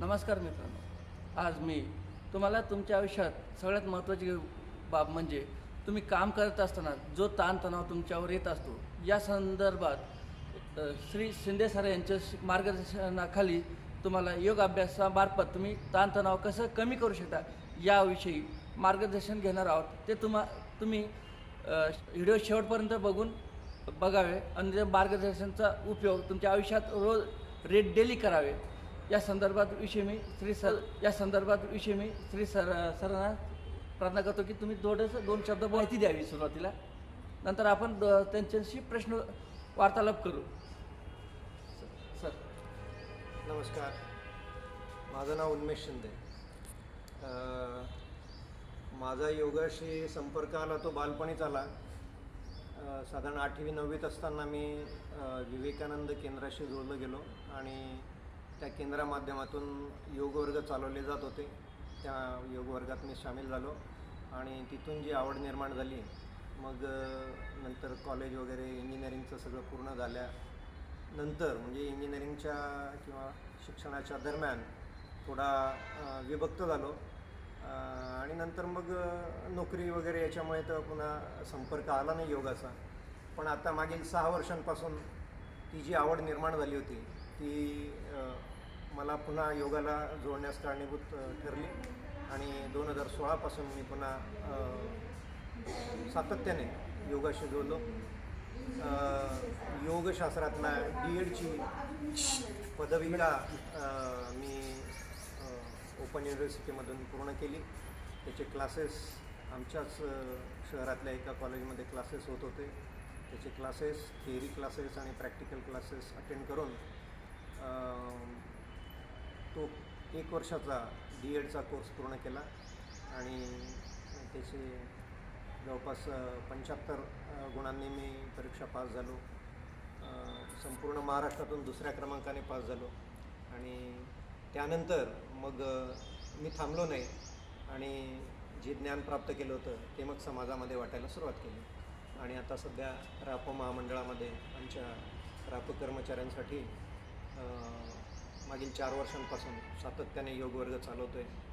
नमस्कार मित्रांनो. आज मी तुम्हाला तुमच्या आयुष्यात सगळ्यात महत्त्वाची बाब म्हणजे तुम्ही काम करत असताना जो ताणतणाव तुमच्यावर येत असतो या संदर्भात श्री शिंदे सर यांच्या श- मार्गदर्शनाखाली तुम्हाला योग अभ्यासामार्फत तुम्ही ताणतणाव कसं कमी करू शकता याविषयी मार्गदर्शन घेणार आहोत. ते तुम्हा तुम्ही व्हिडिओ शेवटपर्यंत बघून बघावे. आणि त्या मार्गदर्शनाचा उपयोग तुमच्या आयुष्यात रोज रेट डेली करावे. या संदर्भात विषयी मी श्री सर या संदर्भात विषयी मी श्री सर सरांना प्रार्थना करतो की तुम्ही थोडंसं दोन शब्द माहिती द्यावी सुरुवातीला. नंतर आपण द- त्यांच्याशी प्रश्न वार्तालाप करू. सर. नमस्कार. माझं नाव उन्मेष शिंदे. माझा योगाशी संपर्क आला तो बालपणीच आला. साधारण आठवी नववीत असताना मी विवेकानंद केंद्राशी जोडलं गेलो आणि त्या केंद्रा माध्यमातून योगवर्ग चालवले जात होते. त्या योग वर्गात मी सामील झालो आणि तिथून जी आवड निर्माण झाली मग नंतर कॉलेज वगैरे इंजिनिअरिंगचं सगळं पूर्ण झाल्या नंतर म्हणजे इंजिनिअरिंगच्या किंवा शिक्षणाच्या दरम्यान थोडा विभक्त झालो. आणि नंतर मग नोकरी वगैरे याच्यामुळे तर पुन्हा संपर्क आला नाही योगाचा. पण आता मागील सहा वर्षांपासून ती जी आवड निर्माण झाली होती ती मला पुन्हा योगाला जोडण्यास कारणीभूत ठरली. आणि दोन हजार सोळापासून मी पुन्हा सातत्याने योगाशी जोडलो योगशास्त्रातला डी एडची पदवीला मी ओपन युनिव्हर्सिटीमधून पूर्ण केली. त्याचे क्लासेस आमच्याच शहरातल्या एका कॉलेजमध्ये क्लासेस होत होते. त्याचे क्लासेस थिअरी क्लासेस आणि प्रॅक्टिकल क्लासेस अटेंड करून तो एक वर्षाचा डी एडचा कोर्स पूर्ण केला आणि त्याचे जवळपास पंच्याहत्तर गुणांनी मी परीक्षा पास झालो. संपूर्ण महाराष्ट्रातून दुसऱ्या क्रमांकाने पास झालो. आणि त्यानंतर मग मी थांबलो नाही आणि जे ज्ञान प्राप्त केलं होतं ते मग समाजामध्ये वाटायला सुरुवात केली. आणि आता सध्या रापो महामंडळामध्ये आमच्या रापो कर्मचाऱ्यांसाठी मागील चार वर्षांपासून सातत्याने योग वर्ग चालवतो आहे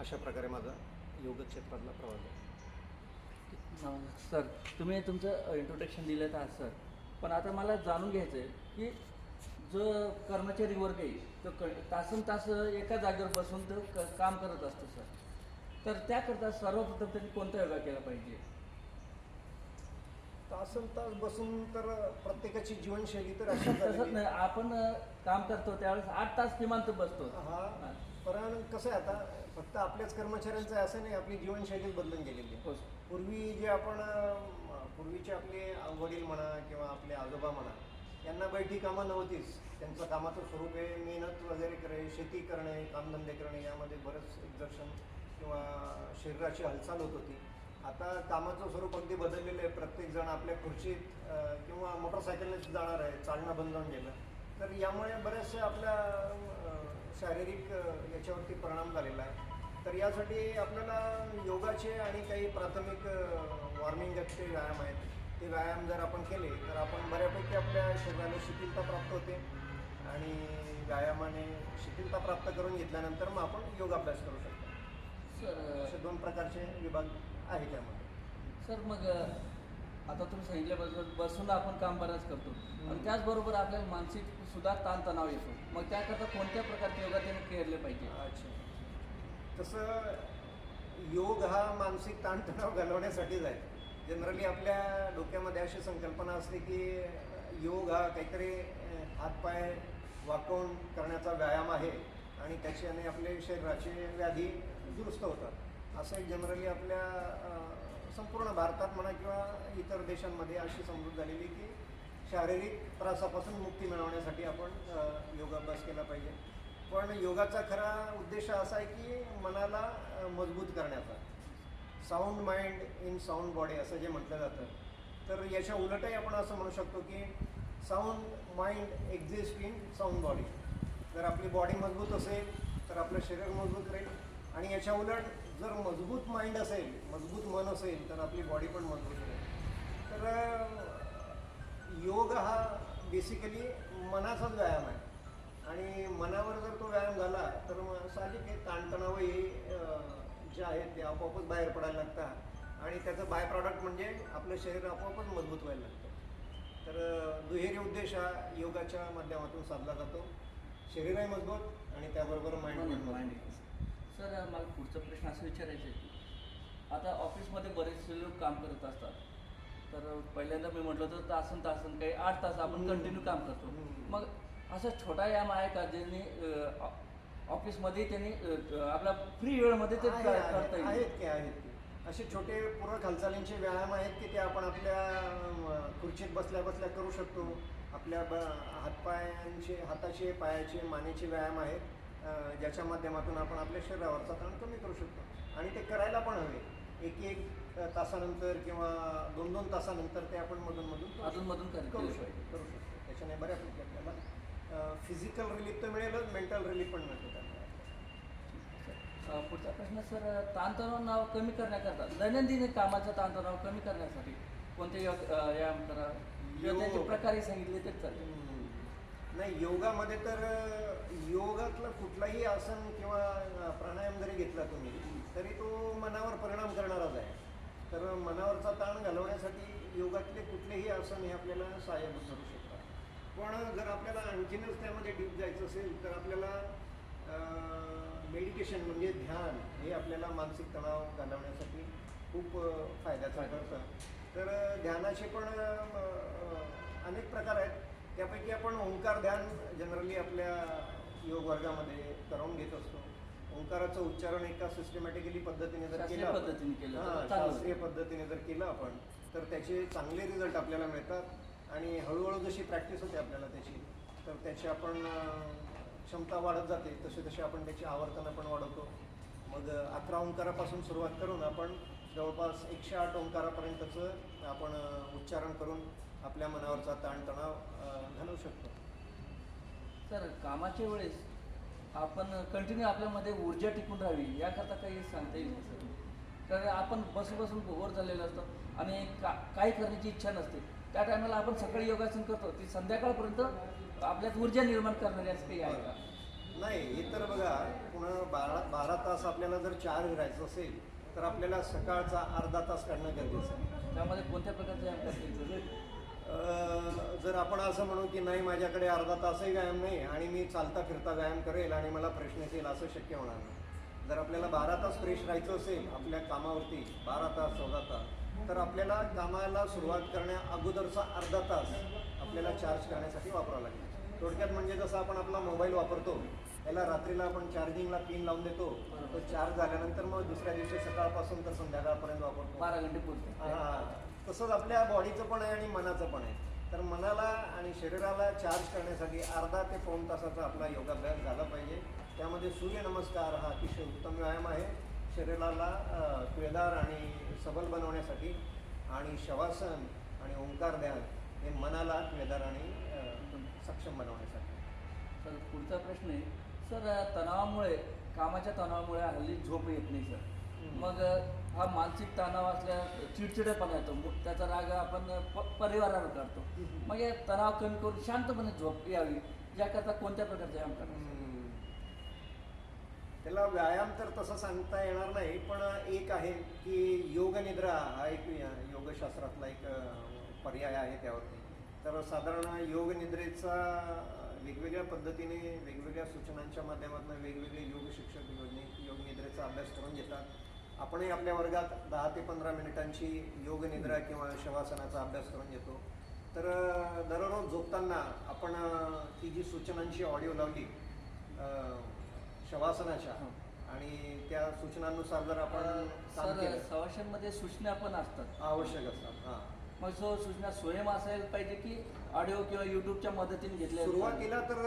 अशा प्रकारे माझा योग क्षेत्रातला प्रवास आहे. हो सर तुम्ही तुमचं इंट्रोडक्शन दिलं तर सर. पण आता मला जाणून घ्यायचं आहे की जो कर्मचारी वर्ग आहे तो क तासन तास एका जागेवर बसून तो क काम करत असतो सर. तर त्याकरता सर्वप्रथम त्यांनी कोणता योगा केला पाहिजे? तासन तास बसून तर प्रत्येकाची जीवनशैली तर अशी तसंच झालेली नाही आपण अं, काम करतो त्यावेळेस आठ तास किमान तर बसतो. हा. पण कसं आहे आता फक्त आपल्याच कर्मचाऱ्यांचं आहे असं नाही आपली जीवनशैली बदलून गेलेली आहे. हो सर. पूर्वी जे आपण अं, पूर्वीचे आपले वडील म्हणा किंवा आपले आजोबा म्हणा यांना बैठी कामं नव्हतीच. त्यांचं कामाचं स्वरूप आहे मेहनत वगैरे करे शेती करणे कामधंदे करणे यामध्ये बरंच एक्झर्शन किंवा शरीराची हालचाल होत होती. आता कामाचं स्वरूप अगदी बदललेलं आहे. प्रत्येकजण आपल्या खुर्चीत किंवा मोटरसायकलनेच जाणार आहे चालणं बंद होऊन गेलं. तर यामुळे बऱ्याचशा आपल्या शारीरिक याच्यावरती परिणाम झालेला आहे. तर यासाठी आपल्याला योगाचे आणि काही प्राथमिक वॉर्मिंगचे व्यायाम आहेत. ते व्यायाम जर आपण केले तर आपण बऱ्यापैकी आपल्या शरीराला शिथिलता प्राप्त होते. आणि व्यायामाने शिथिलता प्राप्त करून घेतल्यानंतर मग आपण योग अभ्यास करू शकतो. सर असे दोन प्रकारचे विभाग आहे त्यामध्ये. सर मग आता तुम्ही सांगितल्याबद्दल बसून आपण काम बरंच करतो. आणि त्याचबरोबर आपल्याला मानसिक सुद्धा ताणतणाव येतो. मग त्याकरता कोणत्या प्रकारचे योगा त्यांनी केले पाहिजे? अच्छा. तसं योग हा मानसिक ताणतणाव घालवण्यासाठीच आहे जनरली आपल्या डोक्यामध्ये अशी संकल्पना असते की योग हा काहीतरी हातपाय वाकवून करण्याचा व्यायाम आहे. आणि त्याच्याने आपले शरीराचे व्याधी दुरुस्त होतात. असं एक जनरली आपल्या संपूर्ण भारतात म्हणा किंवा इतर देशांमध्ये अशी समजूत झालेली की शारीरिक त्रासापासून मुक्ती मिळवण्यासाठी आपण योगाभ्यास केला पाहिजे. पण योगाचा खरा उद्देश असा आहे की मनाला मजबूत करण्याचा. Sound mind in sound body असं जे म्हटलं जातं. तर याच्या उलटही आपण असं म्हणू शकतो की sound mind exist in sound body जर आपली बॉडी मजबूत असेल तर आपलं शरीर मजबूत राहील आणि याच्या उलट जर मजबूत माइंड असेल मजबूत मन असेल तर आपली बॉडी पण मजबूत राहील तर योग हा बेसिकली मनाचाच व्यायाम आहे. आणि मनावर जर तो व्यायाम झाला तर मग साहजिक आहे ताणतणावही जे आहेत ते आपोआपच बाहेर पडायला लागतात. आणि त्याचं बाय प्रॉडक्ट म्हणजे आपलं शरीर आपोआपच मजबूत व्हायला लागतं. तर दुहेरी उद्देश हा योगाच्या माध्यमातून साधला जातो. शरीरही मजबूत आणि त्याबरोबर माइंड पण मजबूत. सर मला पुढचा प्रश्न असं विचारायचा आहे की आता ऑफिसमध्ये बरेचसे लोक काम करत असतात. तर पहिल्यांदा मी म्हटलं होतं तासन तासन काही आठ तास आपण. कंटिन्यू काम करतो. मग असा छोटा व्यायाम आहे का ज्यांनी ऑफिसमध्ये त्यांनी आपला फ्री वेळमध्ये ते करता येईल? आहेत की आहेत की. असे छोटे पूरक हालचालींचे व्यायाम आहेत की ते आपण आपल्या खुर्चीत बसल्या बसल्या करू शकतो. आपल्या ब हातपायांचे हाताचे पायाचे मानेचे व्यायाम आहेत. ज्याच्या माध्यमातून आपण आपल्या शरीरावरचा ताण कमी करू शकतो आणि ते करायला पण हवे एक एक तासानंतर किंवा दोन दोन तासानंतर ते आपण मधून मधून करू अधूनमधून. कर- शकतो. करू शकतो त्याच्याने बऱ्यापैकी आपल्याला फिजिकल रिलीफ तर मिळेलच मेंटल रिलीफ पण मिळतो अ, पुढचा प्रश्न सर ताणतणाव कमी करण्याकरता दैनंदिन कामाचा ताणतणाव कमी करण्यासाठी कोणते योग व्यायाम करा. प्रकारही सांगितले तर चालेल. नाही योगामध्ये तर योगातलं कुठलाही आसन किंवा प्राणायाम जरी घेतला तुम्ही तरी तो मनावर परिणाम करणाराच आहे. तर मनावरचा ताण घालवण्यासाठी योगातले कुठलेही आसन हे आपल्याला सहाय्यभूत ठरू शकतात. पण जर आपल्याला आणखीनच त्यामध्ये डीप जायचं असेल तर आपल्याला मेडिटेशन म्हणजे ध्यान हे आपल्याला मानसिक तणाव घालवण्यासाठी खूप फायद्याचं ठरतं. तर ध्यानाचे पण अनेक प्रकार आहेत. त्यापैकी आपण ओंकार ध्यान जनरली आपल्या योग वर्गामध्ये करून घेत असतो. ओंकाराचं उच्चारण एका सिस्टमॅटिकली पद्धतीने जर केलं पद्धतीने केलं हां. शास्त्रीय पद्धतीने जर केलं आपण तर त्याचे चांगले रिझल्ट आपल्याला मिळतात. आणि हळूहळू जशी प्रॅक्टिस होते आपल्याला त्याची तर त्याची आपण क्षमता वाढत जाते. तसे तसे आपण त्याची आवर्तनं पण वाढवतो. मग अकरा ओंकारापासून सुरुवात करून आपण जवळपास एकशे आठ ओंकारापर्यंतचं आपण उच्चारण करून आपल्या मनावरचा ताणतणाव घालवू शकतो. सर कामाच्या वेळेस आपण कंटिन्यू आपल्यामध्ये ऊर्जा टिकून राहावी याकरता काही सांगता येईल सर? कारण आपण बसून बसून बोर झालेलं असतं आणि का काही करण्याची इच्छा नसते. त्या टायमाला आपण सकाळी योगासन करतो ती संध्याकाळपर्यंत आपल्यात ऊर्जा निर्माण करणारी असं काही आहे का? नाही हे तर बघा पुन्हा बारा बारा तास आपल्याला जर चार फिरायचं असेल तर आपल्याला सकाळचा अर्धा तास काढणं गरजेचं आहे. त्यामध्ये कोणत्या प्रकारचे जर आपण असं म्हणू की नाही माझ्याकडे अर्धा तासही व्यायाम नाही आणि मी चालता फिरता व्यायाम करेल आणि मला फ्रेशनेस येईल असं शक्य होणार नाही. जर आपल्याला बारा तास फ्रेश राहायचं असेल आपल्या कामावरती बारा तास चौदा तास तर आपल्याला कामाला सुरुवात करण्या अगोदरचा अर्धा तास आपल्याला चार्ज करण्यासाठी वापरावा लागेल. थोडक्यात म्हणजे जसं आपण आपला मोबाईल वापरतो त्याला रात्रीला आपण चार्जिंगला पिन लावून देतो तो चार्ज झाल्यानंतर मग दुसऱ्या दिवशी सकाळपासून तर संध्याकाळपर्यंत वापरतो. बारा घंटे पुरते. हा, तसंच आपल्या बॉडीचं पण आहे आणि मनाचं पण आहे. तर मनाला आणि शरीराला चार्ज करण्यासाठी अर्धा ते पाऊण तासाचा आपला योगाभ्यास झाला पाहिजे. त्यामध्ये सूर्यनमस्कार हा अतिशय उत्तम व्यायाम आहे. शरीराला पिळदार आणि सबल बनवण्यासाठी आणि शवासन आणि ओंकार ध्यान हे मनाला पिळदार आणि सक्षम बनवण्यासाठी. सर पुढचा प्रश्न आहे. सर तणावामुळे कामाच्या तणावामुळे हल्ली झोप येत नाही सर. मग हा मानसिक तणाव असल्या चिडचिडेपणा येतो. मग त्याचा राग आपण प परिवारावर काढतो मग हे तणाव कमी करून शांतपणे झोप यावी याकरता कोणत्या प्रकारचा व्यायाम करायचा? त्याला व्यायाम तर तसं सांगता येणार नाही पण एक आहे की योग निद्रा हा एक योगशास्त्रातला एक पर्याय आहे त्यावरती. तर साधारण योग निद्रेचा वेगवेगळ्या पद्धतीने वेगवेगळ्या सूचनांच्या माध्यमातून वेगवेगळे योग शिक्षक योजने योग निद्रेचा अभ्यास करून घेतात. आपणही आपल्या वर्गात दहा ते पंधरा मिनिटांची योग निद्रा किंवा शवासनाचा अभ्यास करून घेतो. तर दररोज झोपताना आपण ती जी सूचनांची ऑडिओ लावली शवासनाच्या हो. आणि त्या सूचनांनुसार जर आपण सवाशांमध्ये सूचना पण असतात. आवश्यक असतात हां. मग सो सूचना स्वयं असायला पाहिजे की ऑडिओ किंवा युट्यूबच्या मदतीने घेतल्या सुरुवातीला तर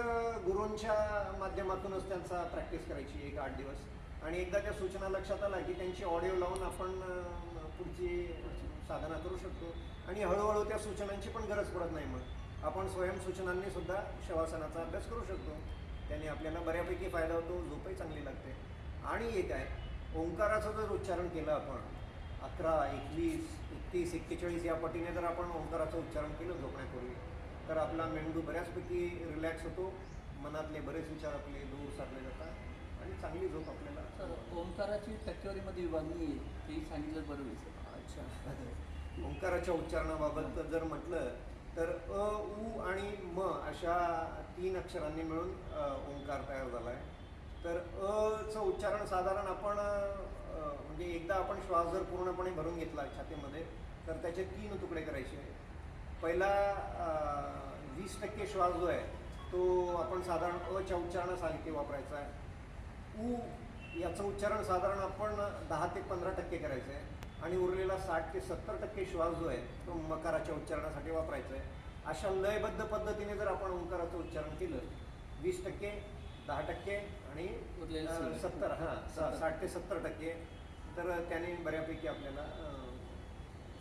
गुरूंच्या माध्यमातूनच त्यांचा प्रॅक्टिस करायची एक आठ दिवस. आणि एकदा त्या सूचना लक्षात आल्या की त्यांची ऑडिओ लावून आपण पुढची साधना करू शकतो. आणि हळूहळू त्या सूचनांची पण गरज पडत नाही मग. आपण स्वयंसूचनांनी सुद्धा शवासनाचा अभ्यास करू शकतो. त्याने आपल्याला बऱ्यापैकी फायदा होतो झोपही चांगली लागते. आणि एक आहे ओंकाराचं जर उच्चारण केलं आपण अकरा एकवीस एकतीस एक्केचाळीस या पटीने जर आपण ओंकाराचं उच्चारण केलं झोपण्यापूर्वी तर आपला मेंदू बऱ्याचपैकी रिलॅक्स होतो. मनातले बरेच विचार आपले दूर सारले जातात. आणि चांगली झोप आपल्याला. सर ओंकाराची टक्केवारीमध्ये विभागणी आहे तेही सांगितलं बरं होईल. सर अच्छा. ओंकाराच्या उच्चारणाबाबत जर म्हटलं तर अ उ आणि म अशा तीन अक्षरांनी मिळून ओंकार तयार झाला आहे तर अचं उच्चारण साधारण आपण म्हणजे एकदा आपण श्वास जर पूर्णपणे भरून घेतला छातीमध्ये तर त्याचे तीन तुकडे करायचे. पहिला वीस टक्के श्वास जो आहे तो आपण साधारण अच्या उच्चारणासाठी वापरायचा आहे. उ याचं उच्चारण साधारण आपण दहा ते पंधरा टक्के करायचं आहे आणि उरलेला साठ ते सत्तर टक्के श्वास जो आहे तो मकाराच्या उच्चारणासाठी वापरायचा आहे अशा लयबद्ध पद्धतीने जर आपण ओंकाराचं उच्चारण केलं वीस टक्के दहा टक्के आणि. सत्तर हां. साठ ते सत्तर टक्के तर त्याने बऱ्यापैकी आपल्याला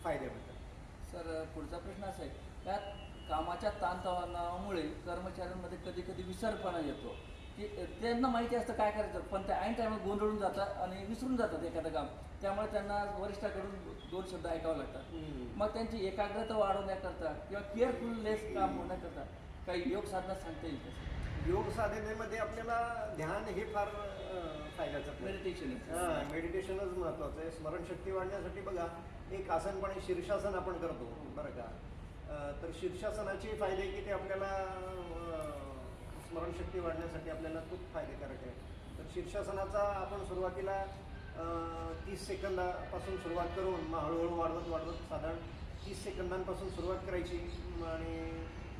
फायदे मिळतात. सर पुढचा प्रश्न असा आहे. त्यात कामाच्या ताणतणावामुळे कर्मचाऱ्यांमध्ये कधी कधी विसरपणा येतो. की त्यांना माहिती असतं काय करायचं. पण त्या ऐन टायमात गोंधळून जातात आणि विसरून जातात एखादं काम. त्यामुळे त्यांना वरिष्ठाकडून दोन शब्द ऐकावे लागतात. मग त्यांची एकाग्रता वाढवण्याकरता किंवा केअरफुलनेस काम होण्याकरता काही योग साधना सांगता येईल योग साधनेमध्ये आपल्याला ध्यान हे फार फायद्याचं. मेडिटेशन हां मेडिटेशनच महत्त्वाचं आहे. स्मरणशक्ती वाढण्यासाठी बघा एक आसनपणे शीर्षासन आपण करतो बरं का? तर शीर्षासनाचे फायदे की ते आपल्याला स्मरणशक्ती वाढण्यासाठी आपल्याला खूप फायदेकारक आहे. तर शीर्षासनाचा आपण सुरुवातीला तीस सेकंदापासून सुरुवात करून मग हळूहळू वाढवत वाढवत साधारण तीस सेकंदांपासून सुरुवात करायची. आणि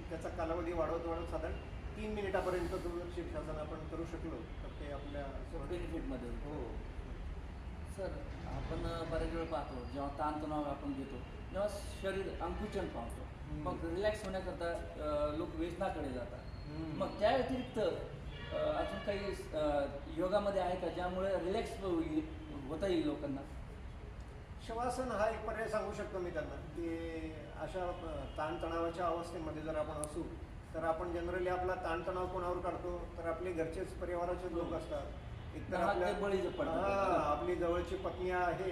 त्याचा कालावधी वाढवत वाढवत साधारण तीन मिनिटापर्यंत जर शीर्षासन आपण करू शकलो तर ते आपल्या बेनिफिटमध्ये हो. सर आपण बऱ्याच वेळ पाहतो जेव्हा ताणतणाव आपण घेतो तेव्हा शरीर अंकुचन पावतो. मग रिलॅक्स होण्याकरता लोक व्यसनाकडे जातात. मग त्या व्यतिरिक्त अजून काही योगामध्ये आहे का ज्यामुळे रिलॅक्स होता येईल लोकांना? शवासन हा एक पर्याय सांगू शकतो मी त्यांना की अशा ताणतणावाच्या अवस्थेमध्ये जर आपण असू तर आपण जनरली आपला ताणतणाव कोणावर काढतो? तर आपले घरचेच परिवाराचे लोक असतात. एकतर हा, आपल्या. हा, आपली जवळची पत्नी आहे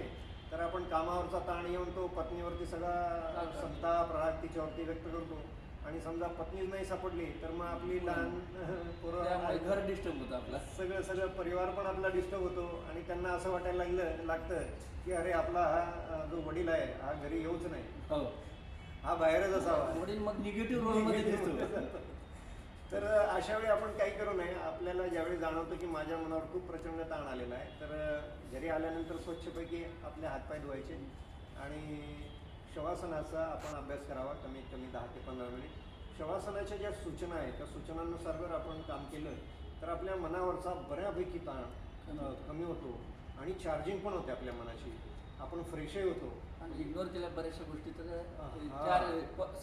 तर आपण कामावरचा ताण येऊन तो पत्नीवरती सगळा. संताप राग तिच्यावरती व्यक्त करतो. आणि समजा पत्नीच नाही सापडली तर मग आपली लहान पोरं. घर डिस्टर्ब होतं आपला. सगळं सगळं परिवार पण आपला डिस्टर्ब होतो. आणि त्यांना असं वाटायला लागलं लागतं की अरे आपला हा जो वडील आहे हा घरी येऊच नाही. हो. हा बाहेरच असावा. वडील मग निगेटिव्ह रोलमध्ये दिसतो. तर अशा वेळी आपण काही करू नये. आपल्याला ज्यावेळी जाणवतं की माझ्या मनावर खूप प्रचंड ताण आलेला आहे तर घरी आल्यानंतर स्वच्छपैकी आपले हातपाय धुवायचे आणि शवासनाचा आपण अभ्यास करावा कमीत कमी दहा ते पंधरा मिनिट. शवासनाच्या ज्या सूचना आहेत त्या सूचनांनुसार जर आपण काम केलं तर आपल्या मनावरचा बऱ्यापैकी ताण कमी होतो आणि चार्जिंग पण होते आपल्या मनाची आपण फ्रेशही होतो. आणि इग्नोर केल्या बऱ्याचशा गोष्टी तर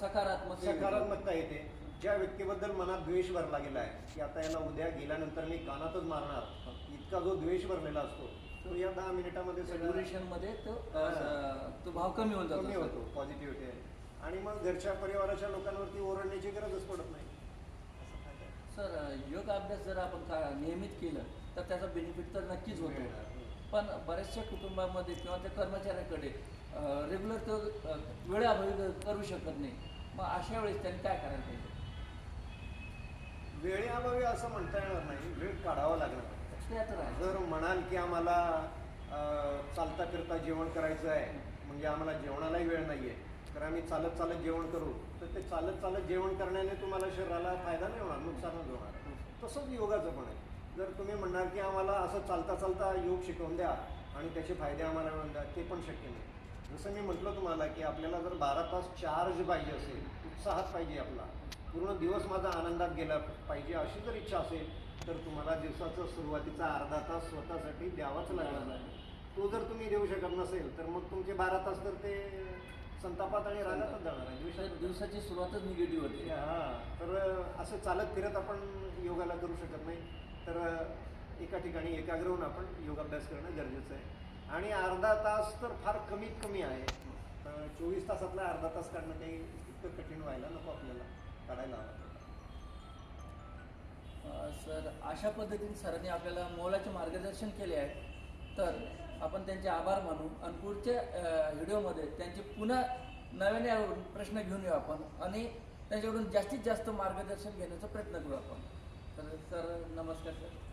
सकारात्मक सकारात्मकता येते. ज्या व्यक्तीबद्दल मनात द्वेष भरला गेला आहे की आता याला उद्या गेल्यानंतर मी कानातच मारणार इतका जो द्वेष भरलेला असतो तो या दहा मिनिटामध्ये सगळं ड्युरेशनमध्ये तो तो भाव कमी होऊन कमी जातो होतो पॉझिटिव्हिटी आहे. आणि मग घरच्या परिवाराच्या लोकांवरती ओरडण्याची गरजच पडत नाही. सर योग अभ्यास जर आपण का नियमित केलं तर त्याचा बेनिफिट तर नक्कीच होतो. मिळणार. पण बऱ्याचशा कुटुंबामध्ये किंवा त्या कर्मचाऱ्याकडे रेग्युलर तो अं, वेळेअभावी करू शकत नाही. मग अशा वेळेस त्यांनी काय करायला पाहिजे? वेळेअभावी असं म्हणता येणार नाही. वेळ काढावा लागणार. जर म्हणाल की आम्हाला चालता करता जेवण करायचं आहे म्हणजे आम्हाला जेवणालाही वेळ नाही आहे तर आम्ही चालत चालत जेवण करू. तर ते चालत चालत जेवण करण्याने तुम्हाला शरीराला फायदा नाही होणार नुकसानच होणार. तसंच योगाचं पण आहे. जर तुम्ही म्हणणार की आम्हाला असं चालता चालता योग शिकवून द्या आणि त्याचे फायदे आम्हाला मिळून द्या ते पण शक्य नाही. जसं मी म्हटलं तुम्हाला की आपल्याला जर बारा तास चार्ज पाहिजे असेल उत्साहात पाहिजे आपला पूर्ण दिवस माझा आनंदात गेला पाहिजे अशी जर इच्छा असेल तर तुम्हाला दिवसाचा सुरुवातीचा अर्धा तास स्वतःसाठी द्यावाच लागणार आहे. तो जर तुम्ही देऊ शकत नसेल तर मग तुमचे बारा तास तर ते संतापात आणि रागातच जाणार आहे. दिवसात दिवसाची सुरुवातच निगेटिव्ह होते. हा तर असं चालत फिरत आपण योगाला करू शकत नाही. तर एका ठिकाणी एकाग्र होऊन आपण योगाभ्यास करणं गरजेचं आहे. आणि अर्धा तास तर फार कमीत कमी आहे. चोवीस तासातला अर्धा तास काढणं काही इतकं कठीण व्हायला नको आपल्याला. काढायला हवं. सर अशा पद्धतीने सरांनी आपल्याला मोलाचे मार्गदर्शन केले आहे. तर आपण त्यांचे आभार मानू आणि पुढच्या व्हिडिओमध्ये त्यांचे पुन्हा नव्याने प्रश्न घेऊन येऊ आपण आणि त्यांच्याकडून जास्तीत जास्त मार्गदर्शन घेण्याचा प्रयत्न करू आपण. तर सर नमस्कार सर.